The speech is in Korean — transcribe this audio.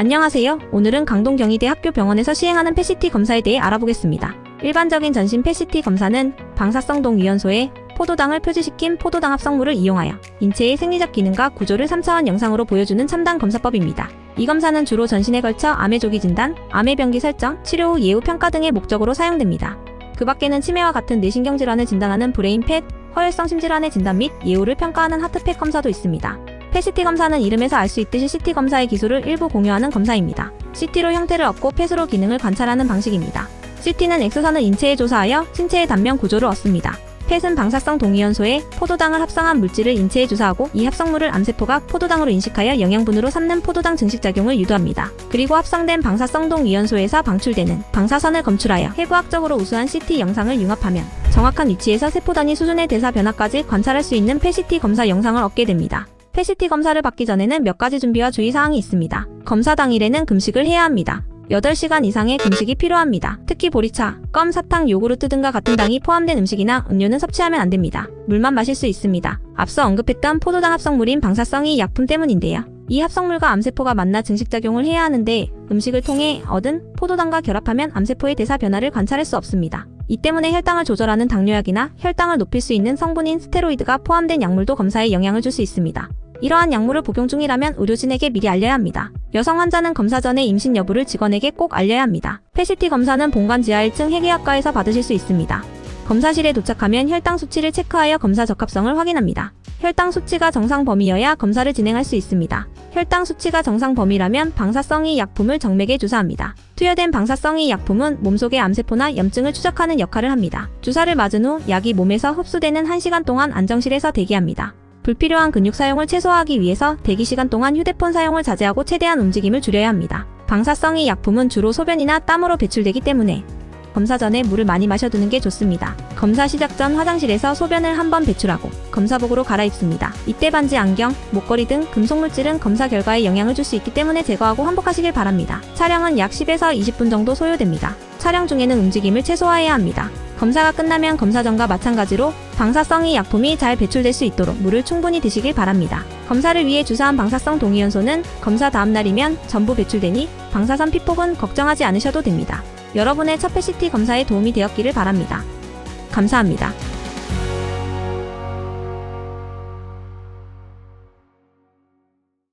안녕하세요. 오늘은 강동경희대 학교병원에서 시행하는 패시티 검사에 대해 알아보겠습니다. 일반적인 전신 패시티 검사는 방사성동 위원소에 포도당을 표시시킨 포도당 합성물을 이용하여 인체의 생리적 기능과 구조를 3차원 영상으로 보여주는 첨단 검사법입니다. 이 검사는 주로 전신에 걸쳐 암의 조기 진단, 암의 병기 설정, 치료 후 예후 평가 등의 목적으로 사용됩니다. 그 밖에는 치매와 같은 뇌신경 질환을 진단하는 브레인 펫, 허혈성 심질환의 진단 및 예후를 평가하는 하트펫 검사도 있습니다. 펫CT 검사는 이름에서 알 수 있듯이 CT 검사의 기술을 일부 공유하는 검사입니다. CT로 형태를 얻고 펫으로 기능을 관찰하는 방식입니다. CT는 X선을 인체에 조사하여 신체의 단면 구조를 얻습니다. 펫은 방사성 동위원소에 포도당을 합성한 물질을 인체에 주사하고 이 합성물을 암세포가 포도당으로 인식하여 영양분으로 삼는 포도당 증식작용을 유도합니다. 그리고 합성된 방사성 동위원소에서 방출되는 방사선을 검출하여 해부학적으로 우수한 CT 영상을 융합하면 정확한 위치에서 세포 단위 수준의 대사 변화까지 관찰할 수 있는 PET 검사 영상을 얻게 됩니다. PET 검사를 받기 전에는 몇 가지 준비와 주의사항이 있습니다. 검사 당일에는 금식을 해야 합니다. 8시간 이상의 금식이 필요합니다. 특히 보리차, 껌, 사탕, 요구르트 등과 같은 당이 포함된 음식이나 음료는 섭취하면 안 됩니다. 물만 마실 수 있습니다. 앞서 언급했던 포도당 합성물인 방사성이 약품 때문인데요. 이 합성물과 암세포가 만나 증식작용을 해야 하는데 음식을 통해 얻은 포도당과 결합하면 암세포의 대사 변화를 관찰할 수 없습니다. 이 때문에 혈당을 조절하는 당뇨약이나 혈당을 높일 수 있는 성분인 스테로이드가 포함된 약물도 검사에 영향을 줄 수 있습니다. 이러한 약물을 복용 중이라면 의료진에게 미리 알려야 합니다. 여성 환자는 검사 전에 임신 여부를 직원에게 꼭 알려야 합니다. 패시티 검사는 본관 지하 1층 회계학과에서 받으실 수 있습니다. 검사실에 도착하면 혈당 수치를 체크하여 검사 적합성을 확인합니다. 혈당 수치가 정상 범위여야 검사를 진행할 수 있습니다. 혈당 수치가 정상 범위라면 방사성이 약품을 정맥에 주사합니다. 투여된 방사성이 약품은 몸속의 암세포나 염증을 추적하는 역할을 합니다. 주사를 맞은 후 약이 몸에서 흡수되는 1시간 동안 안정실에서 대기합니다. 불필요한 근육 사용을 최소화하기 위해서 대기 시간 동안 휴대폰 사용을 자제하고 최대한 움직임을 줄여야 합니다. 방사성이 약품은 주로 소변이나 땀으로 배출되기 때문에 검사 전에 물을 많이 마셔두는 게 좋습니다. 검사 시작 전 화장실에서 소변을 한 번 배출하고 검사복으로 갈아입습니다. 이때 반지, 안경, 목걸이 등 금속 물질은 검사 결과에 영향을 줄 수 있기 때문에 제거하고 환복하시길 바랍니다. 촬영은 약 10에서 20분 정도 소요됩니다. 촬영 중에는 움직임을 최소화해야 합니다. 검사가 끝나면 검사 전과 마찬가지로 방사성이 약품이 잘 배출될 수 있도록 물을 충분히 드시길 바랍니다. 검사를 위해 주사한 방사성 동위원소는 검사 다음 날이면 전부 배출되니 방사선 피폭은 걱정하지 않으셔도 됩니다. 여러분의 첫 패시티 검사에 도움이 되었기를 바랍니다. 감사합니다.